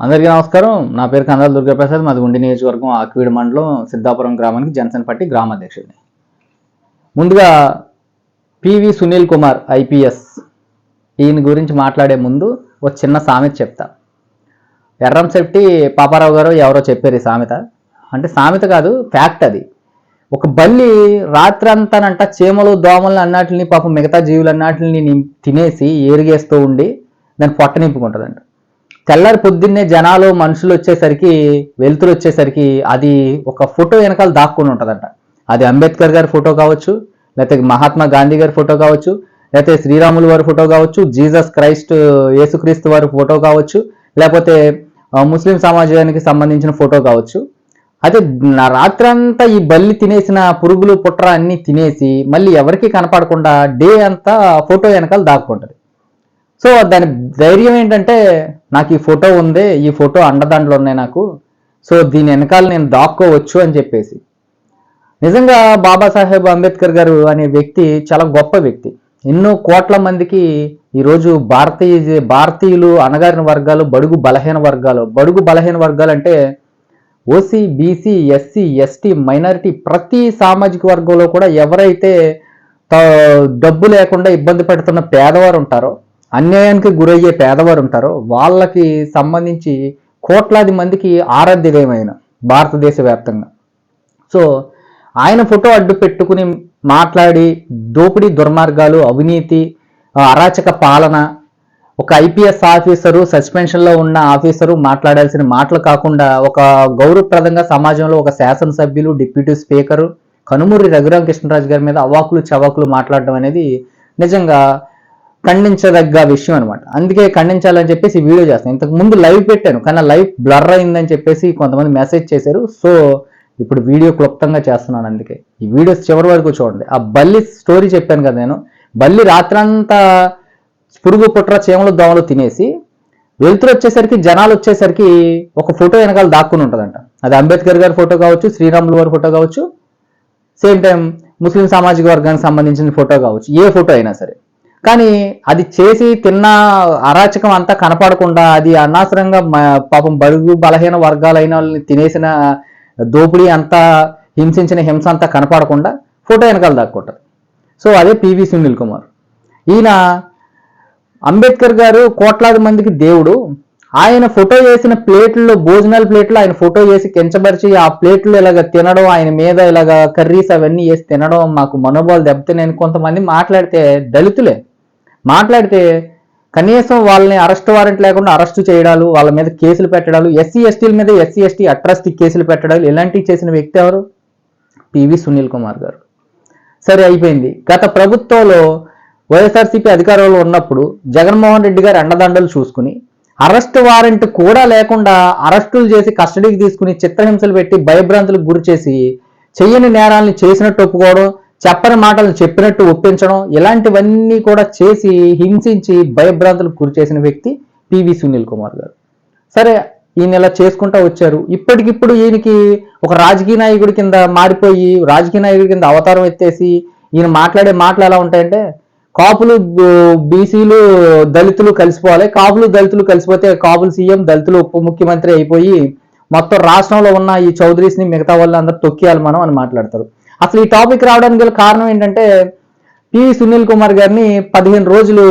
అందరికీ నమస్కారం. నా పేరు కందాల దుర్గాప్రసాద్. మాది ఉండి నియోజకవర్గం ఆక్వీడ్ మండలం సిద్ధాపురం గ్రామానికి జనసేన పార్టీ గ్రామాధ్యక్షుడిని ముందుగా పివి సునీల్ కుమార్ ఐపీఎస్ ఈయన గురించి మాట్లాడే ముందు ఒక చిన్న సామెత చెప్తా. ఎర్రంశెట్టి పాపారావు గారు ఎవరో చెప్పారు ఈ సామెత. అంటే సామెత కాదు ఫ్యాక్ట్ అది. ఒక బల్లి రాత్రంతానంట చీమలు దోమలు అన్నాటిని పాపం మిగతా జీవులు అన్నాటిని తినేసి ఏరిగేస్తూ ఉండి దాన్ని పొట్ట నింపుకుంటుందంట. తెల్లారి పొద్దున్నే జనాలు మనుషులు వచ్చేసరికి వెలుతురు వచ్చేసరికి అది ఒక ఫోటో వెనకాల దాక్కుని ఉంటుందంట. అది అంబేద్కర్ గారి ఫోటో కావచ్చు లేకపోతే మహాత్మా గాంధీ గారి ఫోటో కావచ్చు లేకపోతే శ్రీరాములు వారి ఫోటో కావచ్చు జీసస్ క్రైస్ట్ యేసుక్రీస్తు వారి ఫోటో కావచ్చు లేకపోతే ముస్లిం సమాజానికి సంబంధించిన ఫోటో కావచ్చు. అయితే రాత్రంతా ఈ బల్లి తినేసిన పురుగులు పుట్ర అన్ని తినేసి మళ్ళీ ఎవరికి కనపడకుండా డే అంతా ఫోటో వెనకాల దాక్కుంటుంది. సో దాని ధైర్యం ఏంటంటే నాకు ఈ ఫోటో ఉంది ఈ ఫోటో అండదండలు ఉన్నాయి నాకు. సో దీని వెనకాల నేను దాక్కోవచ్చు అని చెప్పేసి. నిజంగా బాబాసాహెబ్ అంబేద్కర్ గారు అనే వ్యక్తి చాలా గొప్ప వ్యక్తి. ఎన్నో కోట్ల మందికి ఈరోజు భారతీయ భారతీయులు అణగారిన వర్గాలు బడుగు బలహీన వర్గాలు. బడుగు బలహీన వర్గాలు అంటే OC BC SC ST minority ప్రతి సామాజిక వర్గంలో కూడా ఎవరైతే త- డబ్బు లేకుండా ఇబ్బంది పెడుతున్న పేదవారు ఉంటారో అన్యాయానికి గురయ్యే పేదవారు ఉంటారో వాళ్ళకి సంబంధించి కోట్లాది మందికి ఆరాధ్య దైవమైన భారతదేశ వ్యాప్తంగా సో ఆయన ఫోటో అడ్డు పెట్టుకుని మాట్లాడి దోపిడీ దుర్మార్గాలు అవినీతి అరాచక పాలన ఒక ఐపీఎస్ ఆఫీసరు సస్పెన్షన్లో ఉన్న ఆఫీసరు మాట్లాడాల్సిన మాటలు కాకుండా ఒక గౌరవప్రదంగా సమాజంలో ఒక శాసనసభ్యులు డిప్యూటీ స్పీకరు కనుమూరి రఘురామకృష్ణరాజు గారి మీద అవాకులు చవాకులు మాట్లాడడం అనేది నిజంగా ఖండించదగ్గ విషయం అనమాట అందుకే ఖండించాలని చెప్పేసి వీడియో చేస్తాను ఇంతకు ముందు లైవ్ పెట్టాను కానీ లైవ్ బ్లర్ అయిందని చెప్పేసి కొంతమంది మెసేజ్ చేశారు. సో ఇప్పుడు వీడియో క్లుప్తంగా చేస్తున్నాను అందుకే. ఈ వీడియోస్ చివరి వరకు చూడండి. ఆ బల్లి స్టోరీ చెప్పాను కదా నేను. బల్లి రాత్రంతా పురుగు పుట్ర చేమలు దోమలు తినేసి వెలుతురు వచ్చేసరికి జనాలు వచ్చేసరికి ఒక ఫోటో వెనకాల దాక్కుని ఉంటుందంట. అది అంబేద్కర్ గారి ఫోటో కావచ్చు శ్రీరాములు వారి ఫోటో కావచ్చు సేమ్ టైం ముస్లిం సామాజిక వర్గానికి సంబంధించిన ఫోటో కావచ్చు ఏ ఫోటో అయినా సరే. కానీ అది చేసి తిన్న అరాచకం అంతా కనపడకుండా అది అనవసరంగా పాపం బడుగు బలహీన వర్గాలైన వాళ్ళని తినేసిన దోపిడీ అంతా హింసించిన హింస అంతా కనపడకుండా ఫోటో వెనకాల దాక్కుంటారు. సో అదే పివి సునీల్ కుమార్. ఈయన అంబేద్కర్ గారు కోట్లాది మందికి దేవుడు. ఆయన ఫోటో వేసిన ప్లేట్లలో భోజనాల ప్లేట్లు ఆయన ఫోటో వేసి కించపరిచి ఆ ప్లేట్లు ఇలాగ తినడం ఆయన మీద ఇలాగ కర్రీస్ అవన్నీ వేసి తినడం మాకు మనోభావాలు దెబ్బతిన్నాయని కొంతమంది మాట్లాడితే దళితులే. మాట్లాడితే కనీసం వాళ్ళని అరెస్ట్ వారెంట్ లేకుండా అరెస్ట్ చేయడాలు వాళ్ళ మీద కేసులు పెట్టడాలు ఎస్సీ ఎస్టీల మీద ఎస్సీ ఎస్టీ అట్రాసిటీ కేసులు పెట్టడాలు ఇలాంటివి చేసిన వ్యక్తి ఎవరు? పివి సునీల్ కుమార్ గారు. సరే అయిపోయింది. గత ప్రభుత్వంలో వైఎస్ఆర్సీపీ అధికారంలో ఉన్నప్పుడు జగన్మోహన్ రెడ్డి గారు అండదండలు చూసుకుని అరెస్ట్ వారెంట్ కూడా లేకుండా అరెస్టులు చేసి కస్టడీకి తీసుకుని చిత్రహింసలు పెట్టి భయభ్రాంతులకు గురి చేసి చెయ్యని నేరాలను చేసినట్టు ఒప్పుకోవడం చెప్పని మాటలు చెప్పినట్టు ఒప్పించడం ఇలాంటివన్నీ కూడా చేసి హింసించి భయభ్రాంతులకు గురి చేసిన వ్యక్తి పివి సునీల్ కుమార్ గారు. సరే ఈయన ఇలా చేసుకుంటా వచ్చారు. ఇప్పటికిప్పుడు ఈయనకి ఒక రాజకీయ నాయకుడి కింద మారిపోయి రాజకీయ నాయకుడి కింద అవతారం ఎత్తేసి ఈయన మాట్లాడే మాటలు ఎలా ఉంటాయంటే కాపులు బీసీలు దళితులు కలిసిపోవాలి. కాపులు దళితులు కలిసిపోతే కాపులు సీఎం దళితులు ఉప ముఖ్యమంత్రి అయిపోయి మొత్తం రాష్ట్రంలో ఉన్న ఈ చౌదరీస్ని మిగతా వాళ్ళందరూ తొక్కియాలి మనం అని మాట్లాడతారు. అసలు ఈ టాపిక్ రావడానికి గల కారణం ఏంటంటే పివి సునీల్ కుమార్ గారిని పదిహేను రోజులు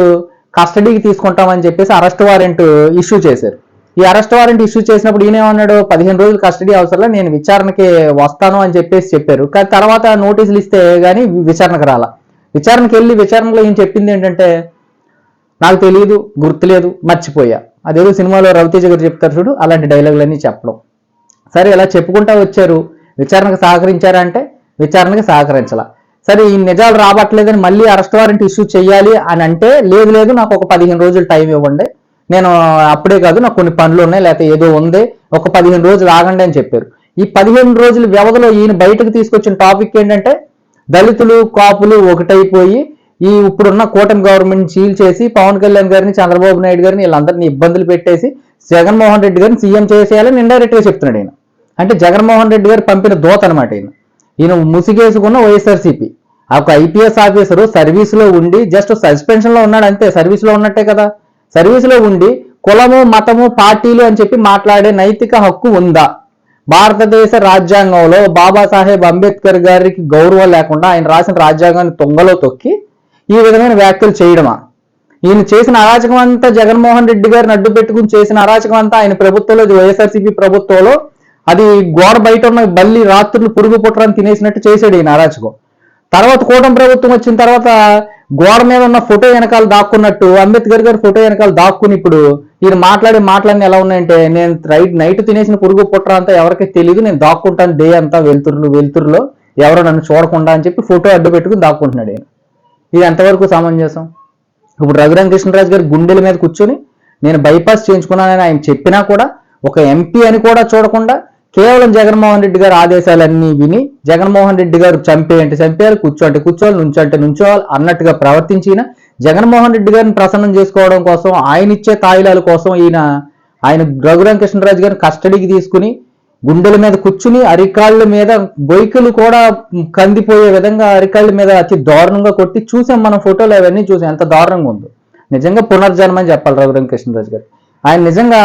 కస్టడీకి తీసుకుంటామని చెప్పేసి అరెస్ట్ వారెంట్ ఇష్యూ చేశారు. ఈ అరెస్ట్ వారెంట్ ఇష్యూ చేసినప్పుడు ఈయనేమన్నాడు పదిహేను రోజులు కస్టడీ అవసరం నేను విచారణకి వస్తాను అని చెప్పేసి చెప్పారు. కానీ తర్వాత నోటీసులు ఇస్తే గానీ విచారణకు రాలా. విచారణకి వెళ్ళి విచారణలో ఈయన చెప్పింది ఏంటంటే నాకు తెలియదు గుర్తులేదు మర్చిపోయా. అదేదో సినిమాలో రవితేజ గారు చెప్తారు చూడు అలాంటి డైలాగులన్నీ చెప్పడం. సరే ఇలా చెప్పుకుంటా వచ్చారు. విచారణకు సహకరించారా అంటే విచారణకి సహకరించాల. సరే ఈ నిజాలు రాబట్టలేదని మళ్ళీ అరెస్ట్ వారెంట్ ఇష్యూ చేయాలి అని అంటే లేదు లేదు నాకు ఒక పదిహేను రోజులు టైం ఇవ్వండి. నేను అప్పుడే కాదు నాకు కొన్ని పనులు ఉన్నాయి లేకపోతే ఏదో ఉంది. ఒక పదిహేను రోజులు ఆగండి అని చెప్పారు. ఈ పదిహేను రోజుల వ్యవధిలో ఈయన బయటకు తీసుకొచ్చిన టాపిక్ ఏంటంటే దళితులు కాపులు ఒకటైపోయి ఈ ఇప్పుడున్న కూటమి గవర్నమెంట్ చీల్ చేసి పవన్ కళ్యాణ్ గారిని చంద్రబాబు నాయుడు గారిని వీళ్ళందరినీ ఇబ్బందులు పెట్టేసి జగన్మోహన్ రెడ్డి గారిని సీఎం చేసేయాలని ఇండైరెక్ట్గా చెప్తున్నాడు ఈయన. అంటే జగన్మోహన్ రెడ్డి గారు పంపిన దోత అనమాట ఈయన. ఈయన ముసిగేసుకున్న వైఎస్ఆర్సీపీ. ఒక ఐపీఎస్ ఆఫీసరు సర్వీస్లో ఉండి జస్ట్ సస్పెన్షన్లో ఉన్నాడు అంతే సర్వీస్లో ఉన్నట్టే కదా. సర్వీస్లో ఉండి కులము మతము పార్టీలు అని చెప్పి మాట్లాడే నైతిక హక్కు ఉందా? భారతదేశ రాజ్యాంగంలో బాబాసాహెబ్ అంబేద్కర్ గారికి గౌరవం లేకుండా ఆయన రాసిన రాజ్యాంగాన్ని తొంగలో తొక్కి ఈ విధమైన వ్యాఖ్యలు చేయడమా? ఈయన చేసిన అరాచకం అంతా జగన్మోహన్ రెడ్డి గారిని అడ్డు పెట్టుకుని చేసిన అరాచకం అంతా ఆయన ప్రభుత్వంలో వైఎస్ఆర్సీపీ ప్రభుత్వంలో అది గోడ బయట ఉన్న బల్లి రాత్రులు పురుగు పుట్టరాన్ని తినేసినట్టు చేశాడు ఈయన అరాచకం. తర్వాత కూటమి ప్రభుత్వం వచ్చిన తర్వాత గోడ మీద ఉన్న ఫోటో వెనకాల దాక్కున్నట్టు అంబేద్కర్ గారి ఫోటో వెనకాల దాక్కుని ఇప్పుడు ఈయన మాట్లాడే మాటలన్నీ ఎలా ఉన్నాయంటే నేను రైట్ నైట్ తినేసిన పురుగు పుట్ర అంతా ఎవరికి తెలియదు నేను దాక్కుంటాను డే అంతా వెలుతురులు వెలుతురులో ఎవరో నన్ను చూడకుండా అని చెప్పి ఫోటో అడ్డు పెట్టుకుని దాక్కుంటున్నాడు ఈయన. ఇది ఎంతవరకు సమంజసం? ఇప్పుడు రఘురామ కృష్ణరాజు గారి గుండెల మీద కూర్చొని నేను బైపాస్ చేయించుకున్నానని ఆయన చెప్పినా కూడా ఒక ఎంపీ అని కూడా చూడకుండా కేవలం జగన్మోహన్ రెడ్డి గారు ఆదేశాలన్నీ విని జగన్మోహన్ రెడ్డి గారు చంపేయంటే చంపేయాలి కూర్చోంటే కూర్చోవాలి నుంచోంటే నుంచోవాలి అన్నట్టుగా ప్రవర్తించిన జగన్మోహన్ రెడ్డి గారిని ప్రసన్నం చేసుకోవడం కోసం ఆయన ఇచ్చే తాయిలాల కోసం ఈయన ఆయన రఘురామ కృష్ణరాజు గారిని కస్టడీకి తీసుకుని గుండెల మీద కూర్చుని అరికాళ్ళ మీద బొయ్కలు కూడా కందిపోయే విధంగా అరికాళ్ళ మీద అతి దారుణంగా కొట్టి చూసాం మనం ఫోటోలు అవన్నీ చూసాం. ఎంత దారుణంగా ఉందో. నిజంగా పునర్జన్మ అని చెప్పాలి రఘురామ కృష్ణరాజు గారు. ఆయన నిజంగా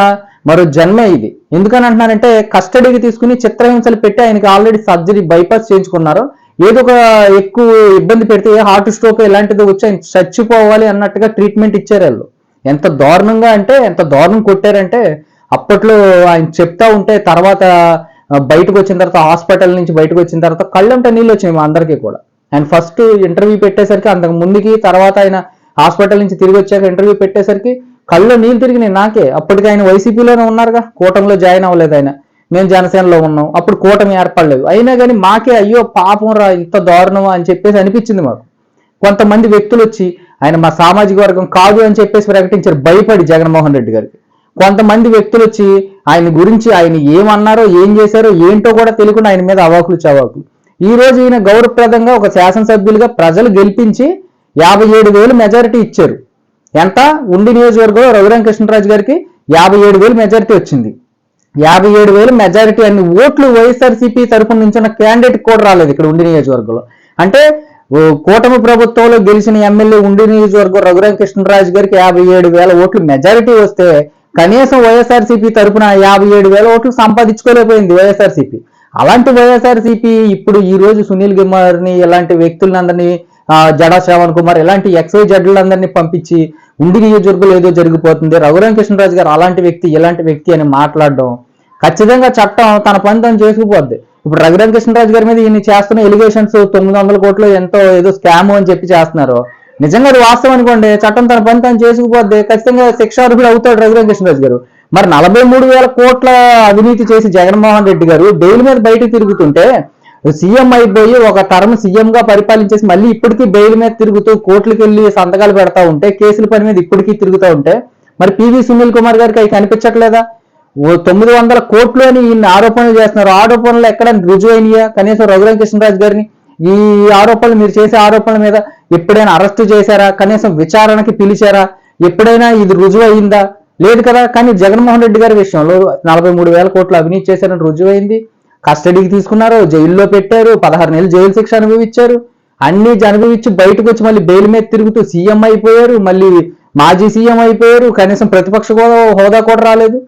మరో జన్మ ఇది. ఎందుకని అంటున్నానంటే కస్టడీకి తీసుకుని చిత్రహింసలు పెట్టి ఆయనకి ఆల్రెడీ సర్జరీ బైపాస్ చేయించుకున్నారు. ఏదో ఒక ఎక్కువ ఇబ్బంది పెడితే హార్ట్ స్ట్రోక్ ఇలాంటిది వచ్చి ఆయన చచ్చిపోవాలి అన్నట్టుగా ట్రీట్మెంట్ ఇచ్చారు వాళ్ళు. ఎంత దారుణంగా అంటే ఎంత దారుణం కొట్టారంటే అప్పట్లో ఆయన చెప్తా ఉంటే తర్వాత బయటకు వచ్చిన తర్వాత హాస్పిటల్ నుంచి బయటకు వచ్చిన తర్వాత కళ్ళంట నీళ్ళు వచ్చినాయి మా అందరికీ కూడా. ఆయన ఫస్ట్ ఇంటర్వ్యూ పెట్టేసరికి అంతకు ముందుకి తర్వాత ఆయన హాస్పిటల్ నుంచి తిరిగి వచ్చాక ఇంటర్వ్యూ పెట్టేసరికి కళ్ళు నీళ్ళు తిరిగినాయి నాకే. అప్పటికి ఆయన వైసీపీలోనే ఉన్నారుగా కూటమిలో జాయిన్ అవ్వలేదు ఆయన. మేము జనసేనలో ఉన్నాం. అప్పుడు కూటమి ఏర్పడలేదు. అయినా కానీ మాకే అయ్యో పాపం రా ఇంత దారుణమా అని చెప్పేసి అనిపించింది మాకు. కొంతమంది వ్యక్తులు వచ్చి ఆయన మా సామాజిక వర్గం కాదు అని చెప్పేసి ప్రకటించారు. భయపడి జగన్మోహన్ రెడ్డి గారికి. కొంతమంది వ్యక్తులు వచ్చి ఆయన గురించి ఆయన ఏమన్నారో ఏం చేశారో ఏంటో కూడా తెలియకుండా ఆయన మీద అవాకులు చవాకులు. ఈ రోజు ఈయన గౌరవప్రదంగా ఒక శాసనసభ్యులుగా ప్రజలు గెలిపించి యాభై ఏడు వేలు మెజారిటీ ఇచ్చారు. ఎంత? ఉండి నియోజకవర్గంలో రఘురామ కృష్ణరాజు గారికి యాభై ఏడు వేలు మెజారిటీ వచ్చింది. యాభై ఏడు వేలు మెజారిటీ అన్ని ఓట్లు వైఎస్ఆర్సీపీ తరఫున నుంచిన క్యాండిడేట్ కూడా రాలేదు ఇక్కడ ఉండి నియోజకవర్గంలో. అంటే కూటమి ప్రభుత్వంలో గెలిచిన ఎమ్మెల్యే ఉండి నియోజకవర్గం రఘురామ కృష్ణరాజు గారికి యాభై ఏడు వేల ఓట్లు మెజారిటీ వస్తే కనీసం వైఎస్ఆర్సీపీ తరఫున యాభై ఏడు వేల ఓట్లు సంపాదించుకోలేకపోయింది వైఎస్ఆర్సీపీ. అలాంటి వైఎస్ఆర్సీపీ ఇప్పుడు ఈ రోజు సునీల్ కుమార్ని ఇలాంటి వ్యక్తులందరినీ ఆ, జడా శ్రావణ్ కుమార్ ఇలాంటి ఎక్సై జడ్లందరినీ పంపించి ఉండి నియోజకవర్గంలో ఏదో జరిగిపోతుంది. రఘురామ కృష్ణరాజు గారు అలాంటి వ్యక్తి ఇలాంటి వ్యక్తి అని మాట్లాడడం ఖచ్చితంగా చట్టం తన పని తను చేసుకుపోద్ది. ఇప్పుడు రఘురామ కృష్ణరాజు గారి మీద ఈయన చేస్తున్న ఎలిగేషన్స్ తొమ్మిది వందల కోట్లు ఎంతో ఏదో స్కామ్ అని చెప్పి చేస్తున్నారు. నిజంగా అది వాస్తవం అనుకోండి. చట్టం తన పని తను చేసుకుపోద్ది. ఖచ్చితంగా శిక్షార్హుడు అవుతాడు రఘురామ కృష్ణరాజు గారు. మరి నలభై మూడు వేల కోట్ల అవినీతి చేసి జగన్మోహన్ రెడ్డి గారు బెయిల్ మీద బయటకు తిరుగుతుంటే సీఎం అయిపోయి ఒక టర్మ్ సీఎం గా పరిపాలించేసి మళ్ళీ ఇప్పటికీ బెయిల్ మీద తిరుగుతూ కోర్టులకు వెళ్ళి సంతకాలు పెడతా ఉంటే కేసుల పని మీద ఇప్పటికీ తిరుగుతూ ఉంటే మరి పివి సునీల్ కుమార్ గారికి అవి కనిపించట్లేదా? ఓ తొమ్మిది వందల కోట్లు అని ఈయన ఆరోపణలు చేస్తున్నారు. ఆరోపణలు ఎక్కడ రుజువు అయినాయా కనీసం రఘురామ కృష్ణరాజు గారిని? ఈ ఆరోపణలు మీరు చేసే ఆరోపణల మీద ఎప్పుడైనా అరెస్టు చేశారా? కనీసం విచారణకి పిలిచారా? ఎప్పుడైనా ఇది రుజువు అయిందా లేదు కదా? కానీ జగన్మోహన్ రెడ్డి గారి విషయంలో నలభై మూడు వేల కోట్లు అవినీతి చేశారని రుజువు అయింది కస్టడీకి తీసుకున్నారు జైల్లో పెట్టారు పదహారు నెలలు జైలు శిక్ష అనుభవించారు. అన్ని అనుభవించి బయటకు వచ్చి మళ్ళీ బెయిల్ మీద తిరుగుతూ సీఎం అయిపోయారు మళ్ళీ మాజీ సీఎం అయిపోయారు కనీసం ప్రతిపక్ష హోదా హోదా కూడా రాలేదు.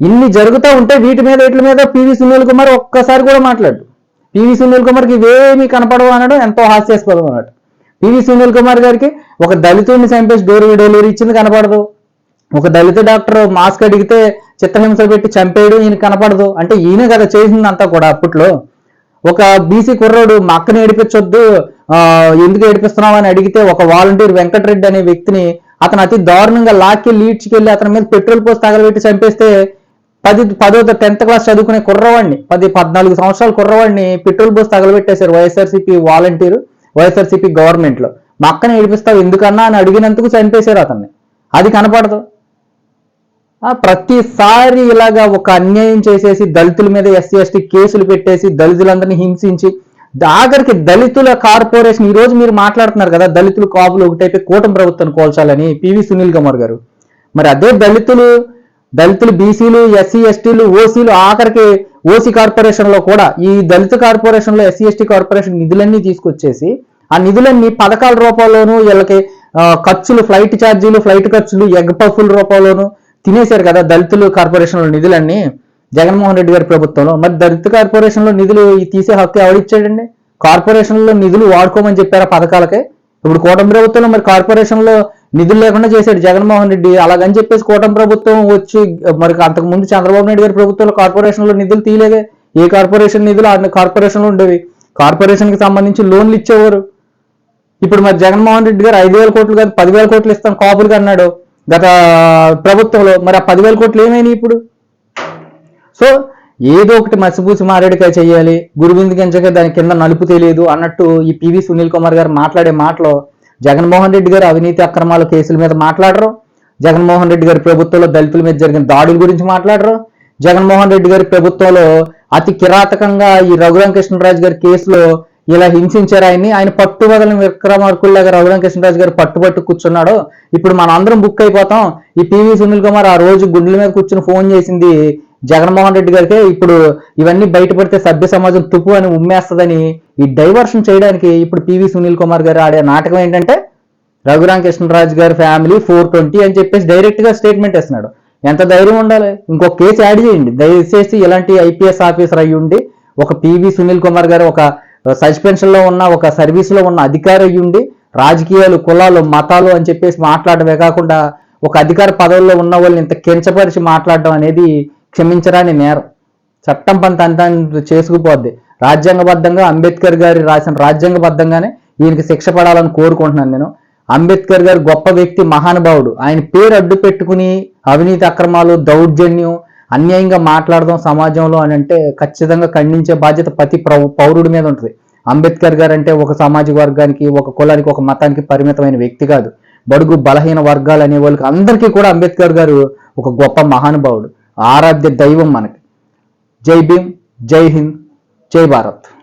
ఇన్ని జరుగుతూ ఉంటే వీటి మీద వీటి మీద పివి సునీల్ కుమార్ ఒక్కసారి కూడా మాట్లాడు పివి సునీల్ కుమార్కి ఇవేమీ కనపడవు అనడం ఎంతో హాస్యాస్పదం అన్నట్టు పివి సునీల్ కుమార్ గారికి ఒక దళితుడిని చంపేసి డోర్ డెలివరీ ఇచ్చింది కనపడదు. ఒక దళిత డాక్టర్ మాస్క్ అడిగితే చిత్తహింస పెట్టి చంపేయడం ఈయన కనపడదు. అంటే ఈయన కదా చేసింది అంతా కూడా అప్పట్లో. ఒక బీసీ కుర్రోడు మా అక్కని ఏడిపించొద్దు ఎందుకు ఏడిపిస్తున్నావు? అని అడిగితే ఒక వాలంటీర్ వెంకటరెడ్డి అనే వ్యక్తిని అతను అతి దారుణంగా లాక్కి లీడ్చుకెళ్ళి అతని మీద పెట్రోల్ పోసి తగలబెట్టి చంపేస్తే పది పదో టెన్త్ క్లాస్ చదువుకునే కుర్రవాడిని పది పద్నాలుగు సంవత్సరాల కుర్రవాడిని పెట్రోల్ పోసి తగలబెట్టేశారు వైఎస్ఆర్సీపీ వాలంటీర్ వైఎస్ఆర్సీపీ గవర్నమెంట్లో. మా అక్కని ఏడిపిస్తావు ఎందుకన్నా? అని అడిగినందుకు చంపేశారు అతన్ని. అది కనపడదు. ప్రతిసారి ఇలాగా ఒక అన్యాయం చేసేసి దళితుల మీద ఎస్సీ ఎస్టీ కేసులు పెట్టేసి దళితులందరినీ హింసించి ఆఖరికి దళితుల కార్పొరేషన్ ఈ రోజు మీరు మాట్లాడుతున్నారు కదా దళితులు కాపులు ఒకటైతే కూటమి ప్రభుత్వాన్ని కోల్చాలని పివి సునీల్ కుమార్ గారు. మరి అదే దళితులు దళితులు బీసీలు ఎస్సీ ఎస్టీలు ఓసీలు ఆఖరికి ఓసీ కార్పొరేషన్లో కూడా ఈ దళిత కార్పొరేషన్లో ఎస్సీ ఎస్టీ కార్పొరేషన్ నిధులన్నీ తీసుకొచ్చేసి ఆ నిధులన్నీ పథకాల రూపంలోనూ వీళ్ళకి ఖర్చులు ఫ్లైట్ ఛార్జీలు ఫ్లైట్ ఖర్చులు ఎగ్ పఫుల రూపంలోనూ తినేశారు కదా దళితులు కార్పొరేషన్లో నిధులన్నీ. జగన్మోహన్ రెడ్డి గారి ప్రభుత్వంలో. మరి దళిత కార్పొరేషన్లో నిధులు ఈ తీసే హక్కు ఎవడిచ్చాడండి కార్పొరేషన్లో నిధులు వాడుకోమని చెప్పారు ఆ పథకాలకే? ఇప్పుడు కూటమి ప్రభుత్వంలో మరి కార్పొరేషన్లో నిధులు లేకుండా చేశాడు జగన్మోహన్ రెడ్డి. అలాగని చెప్పేసి కూటమి ప్రభుత్వం వచ్చి మరి అంతకు ముందు చంద్రబాబు నాయుడు గారి ప్రభుత్వంలో కార్పొరేషన్లో నిధులు తీయలేదే. ఏ కార్పొరేషన్ నిధులు ఆ కార్పొరేషన్లో ఉండేవి? కార్పొరేషన్కి సంబంధించి లోన్లు ఇచ్చేవారు. ఇప్పుడు మరి జగన్మోహన్ రెడ్డి గారు ఐదు వేల కోట్లు కాదు పదివేల కోట్లు ఇస్తాం కాపులకి అన్నాడు గత ప్రభుత్వంలో మరి ఆ పదివేల కోట్లు ఏమైనాయి ఇప్పుడు? సో ఏదో ఒకటి మసిపూసి మారేడుకాయ చేయాలి గురువిందు గింజగా దాని కింద నలుపు తెలియదు అన్నట్టు ఈ పివి సునీల్ కుమార్ గారు మాట్లాడే మాటలో జగన్మోహన్ రెడ్డి గారు అవినీతి అక్రమాల కేసుల మీద మాట్లాడరు జగన్మోహన్ రెడ్డి గారి ప్రభుత్వంలో దళితుల మీద జరిగిన దాడుల గురించి మాట్లాడరు జగన్మోహన్ రెడ్డి గారి ప్రభుత్వంలో అతి కిరాతకంగా ఈ రఘురామ కృష్ణరాజు గారి కేసులో ఇలా హింసించారు ఆయన్ని. ఆయన పట్టు వదలని విక్రమార్కుల్లాగా రఘురామ కృష్ణరాజు గారు పట్టుబట్టు కూర్చున్నాడు. ఇప్పుడు మన అందరం బుక్ అయిపోతాం. ఈ పివి సునీల్ కుమార్ ఆ రోజు గుండెల మీద కూర్చుని ఫోన్ చేసింది జగన్మోహన్ రెడ్డి గారికి. ఇప్పుడు ఇవన్నీ బయటపడితే సభ్య సమాజం తుప్పు అని ఉమ్మేస్తుందని ఈ డైవర్షన్ చేయడానికి ఇప్పుడు పివి సునీల్ కుమార్ గారు ఆడే నాటకం ఏంటంటే రఘురామ కృష్ణరాజు గారి ఫ్యామిలీ ఫోర్ ట్వంటీ అని చెప్పేసి డైరెక్ట్గా స్టేట్మెంట్ ఇస్తున్నాడు ఎంత ధైర్యం ఉండాలి? ఇంకొక కేసు యాడ్ చేయండి. దయచేసి ఇలాంటి ఐపీఎస్ ఆఫీసర్ అయ్యి ఉండి ఒక పివి సునీల్ కుమార్ గారు ఒక సస్పెన్షన్లో ఉన్న ఒక సర్వీస్లో ఉన్న అధికారి ఉండి రాజకీయాలు కులాలు మతాలు అని చెప్పేసి మాట్లాడమే కాకుండా ఒక అధికార పదవుల్లో ఉన్న వాళ్ళని ఇంత కించపరిచి మాట్లాడడం అనేది క్షమించరాని నేరం. చట్టం పంత అంతా చేసుకుపోద్ది. రాజ్యాంగబద్ధంగా అంబేద్కర్ గారి రాసిన రాజ్యాంగబద్ధంగానే ఈయనకి శిక్ష పడాలని కోరుకుంటున్నాను నేను. అంబేద్కర్ గారు గొప్ప వ్యక్తి మహానుభావుడు. ఆయన పేరు అడ్డు పెట్టుకుని అవినీతి అక్రమాలు దౌర్జన్యం అన్యాయంగా మాట్లాడదాం సమాజంలో అని అంటే ఖచ్చితంగా ఖండించే బాధ్యత ప్రతి ప్రౌ- పౌరుడి మీద ఉంటుంది. అంబేద్కర్ గారు అంటే ఒక సామాజిక వర్గానికి ఒక కులానికి ఒక మతానికి పరిమితమైన వ్యక్తి కాదు. బడుగు బలహీన వర్గాలు అనే వాళ్ళకి అందరికీ కూడా అంబేద్కర్ గారు ఒక గొప్ప మహానుభావుడు. ఆరాధ్య దైవం మనకి. జై భీమ్ జై హింద్ జై భారత్.